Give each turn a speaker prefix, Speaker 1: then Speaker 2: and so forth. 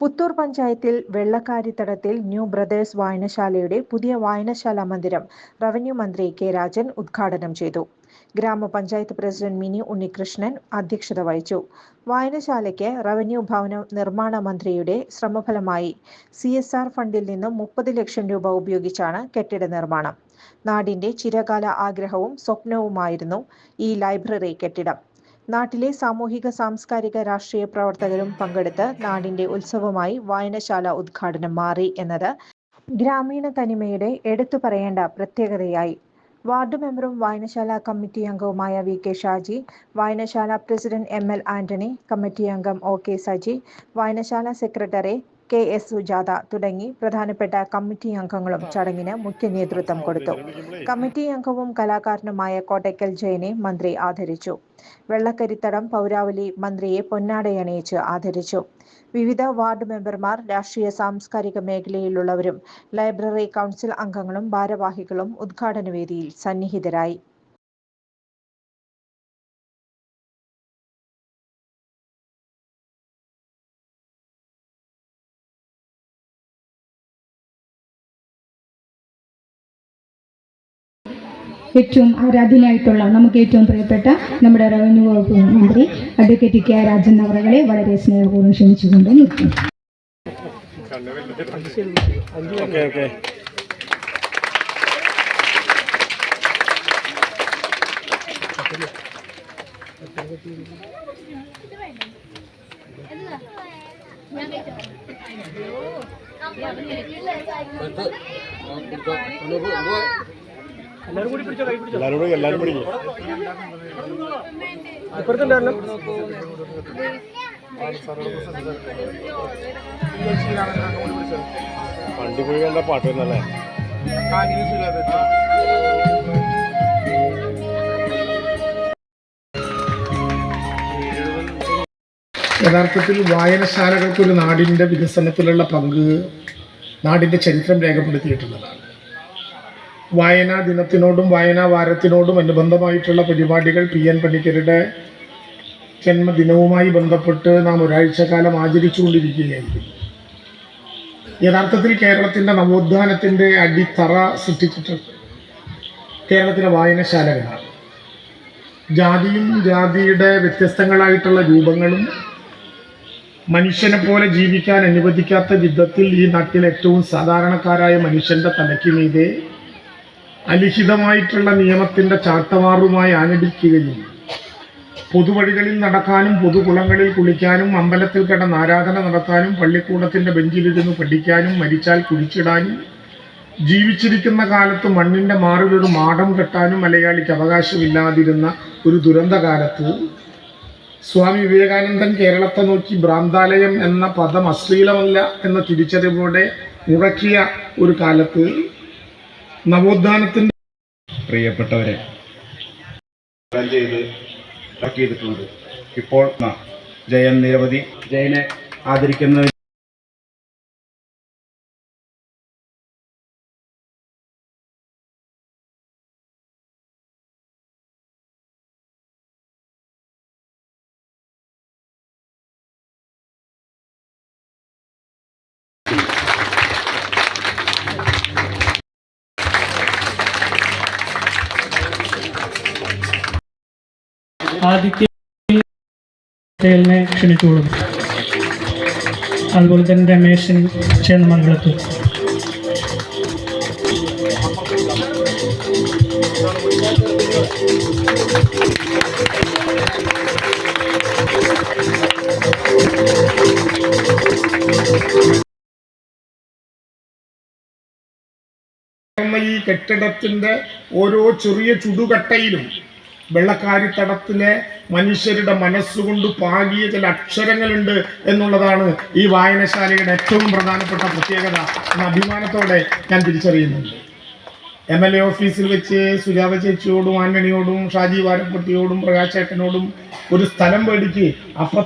Speaker 1: ഗ്രാമപഞ്ചായത്തിൽ വെള്ളക്കാരിത്തടത്തിൽ new brothers വായനശാലയുടെ പുതിയ വായനശാല മന്ദിരം റവന്യൂ മന്ത്രി കെ രാജൻ ഉദ്ഘാടനം ചെയ്തു. ഗ്രാമപഞ്ചായത്ത് പ്രസിഡന്റ് മിനി ഉണ്ണികൃഷ്ണൻ അധ്യക്ഷത വഹിച്ചു. വായനശാലയ്ക്ക് റവന്യൂ ഭവന നിർമ്മാണ മന്ത്രിയുടെ ശ്രമഫലമായി സി എസ് ആർ ഫണ്ടിൽ നിന്നും മുപ്പത് ലക്ഷം രൂപ ഉപയോഗിച്ചാണ് കെട്ടിട നിർമ്മാണം. നാടിന്റെ ചിരകാല ആഗ്രഹവും സ്വപ്നവുമായിരുന്നു ഈ ലൈബ്രറി കെട്ടിടം. നാട്ടിലെ സാമൂഹിക സാംസ്കാരിക രാഷ്ട്രീയ പ്രവർത്തകരും പങ്കെടുത്ത് നാടിന്റെ ഉത്സവമായി വായനശാല ഉദ്ഘാടനം മാറി എന്നത് ഗ്രാമീണ തനിമയുടെ എടുത്തു പറയേണ്ട പ്രത്യേകതയായി. വാർഡ് മെമ്പറും വായനശാല കമ്മിറ്റി അംഗവുമായ വി കെ ഷാജി വായനശാല president M L Antony committee അംഗം ഒ കെ സജി വായനശാല സെക്രട്ടറി കെ എസ് സുജാത തുടങ്ങി പ്രധാനപ്പെട്ട കമ്മിറ്റി അംഗങ്ങളും ചടങ്ങിന് മുഖ്യ നേതൃത്വം കൊടുത്തു. കമ്മിറ്റി അംഗവും കലാകാരനുമായ കോട്ടയ്ക്കൽ ജയനെ മന്ത്രി ആദരിച്ചു. വെള്ളക്കരിത്തടം പൗരാവലി മന്ത്രിയെ പൊന്നാടയണിയിച്ച് ആദരിച്ചു. വിവിധ വാർഡ് മെമ്പർമാർ രാഷ്ട്രീയ സാംസ്കാരിക മേഖലയിലുള്ളവരും ലൈബ്രറി കൗൺസിൽ അംഗങ്ങളും ഭാരവാഹികളും ഉദ്ഘാടന വേദിയിൽ സന്നിഹിതരായി.
Speaker 2: ഏറ്റവും ആരാധ്യനായിട്ടുള്ള നമുക്ക് ഏറ്റവും പ്രിയപ്പെട്ട നമ്മുടെ റവന്യൂ വകുപ്പ് മന്ത്രി അഡ്വക്കേറ്റ് കെ രാജൻ അവറുകളെ വളരെ സ്നേഹപൂർവം ക്ഷണിച്ചുകൊണ്ട്
Speaker 3: ഓക്കെ ഓക്കെ എല്ലാരും കൂടി എല്ലാരും കൂടി വണ്ടി പോയി കണ്ട പാട്ട് വരുന്നല്ലേ
Speaker 4: യഥാർത്ഥത്തിൽ വായനശാലകൾക്കൊരു നാടിന്റെ വികസനത്തിലുള്ള പങ്ക് നാടിന്റെ ചരിത്രം രേഖപ്പെടുത്തിയിട്ടുള്ളതാണ്. വായനാ ദിനത്തിനോടും വായനാ വാരത്തിനോടും അനുബന്ധമായിട്ടുള്ള പരിപാടികൾ പി എൻ പണിക്കരുടെ ജന്മദിനവുമായി ബന്ധപ്പെട്ട് നാം ഒരാഴ്ചക്കാലം ആചരിച്ചുകൊണ്ടിരിക്കുകയായിരിക്കും യഥാർത്ഥത്തിൽ കേരളത്തിന്റെ നവോത്ഥാനത്തിന്റെ അടിത്തറ സൃഷ്ടിച്ചിട്ടുണ്ട് കേരളത്തിലെ വായനശാലകളാണ്. ജാതിയും ജാതിയുടെ വ്യത്യസ്തങ്ങളായിട്ടുള്ള രൂപങ്ങളും മനുഷ്യനെ പോലെ ജീവിക്കാൻ അനുവദിക്കാത്ത വിധത്തിൽ ഈ നാട്ടിൽ ഏറ്റവും സാധാരണക്കാരായ മനുഷ്യന്റെ തലയ്ക്ക് മീതെ അലിഖിതമായിട്ടുള്ള നിയമത്തിന്റെ ചാട്ടവാറുമായി ആനടിക്കുകയും പൊതുവഴികളിൽ നടക്കാനും പൊതുകുളങ്ങളിൽ കുളിക്കാനും അമ്പലത്തിൽ കിടന്ന് ആരാധന നടത്താനും പള്ളിക്കൂടത്തിന്റെ ബെഞ്ചിലിരുന്ന് പഠിക്കാനും മരിച്ചാൽ കുഴിച്ചിടാനും ജീവിച്ചിരിക്കുന്ന കാലത്ത് മണ്ണിന്റെ മാറിലൊരു മാടം കെട്ടാനും മലയാളിക്ക് അവകാശമില്ലാതിരുന്ന ഒരു ദുരന്ത കാലത്ത് സ്വാമി വിവേകാനന്ദൻ കേരളത്തെ നോക്കി ഭ്രാന്താലയം എന്ന പദം അശ്ലീലമല്ല എന്ന തിരിച്ചറിവോടെ മുഴക്കിയ ഒരു കാലത്ത് നവോത്ഥാനത്തിന്റെ
Speaker 3: പ്രിയപ്പെട്ടവരെ ചെയ്ത് ഇറക്കിയിട്ടുണ്ട്. ഇപ്പോൾ ന- ജയൻ നിരവധി ജയനെ ആദരിക്കുന്ന
Speaker 5: ആദിത്യ നെ ക്ഷണിച്ചോളും അതുപോലെ തന്നെ രമേശൻ ചേന്നമംഗലത്ത്
Speaker 4: ഈ കെട്ടിടത്തിന്റെ ഓരോ ചെറിയ ചുടുകട്ടയിലും വെള്ളക്കാരിത്തടത്തിലെ മനുഷ്യരുടെ മനസ്സുകൊണ്ട് പാകിയ ചില അക്ഷരങ്ങളുണ്ട് എന്നുള്ളതാണ് ഈ വായനശാലയുടെ ഏറ്റവും പ്രധാനപ്പെട്ട പ്രത്യേകത എന്ന അഭിമാനത്തോടെ ഞാൻ തിരിച്ചറിയുന്നുണ്ട്. എം എൽ എ ഓഫീസിൽ വെച്ച് സുജാത ചേച്ചിയോടും ആന്റണിയോടും ഷാജി വാരപ്പെട്ടിയോടും പ്രകാശേട്ടനോടും ഒരു സ്ഥലം മേടിക്ക് അപ്പ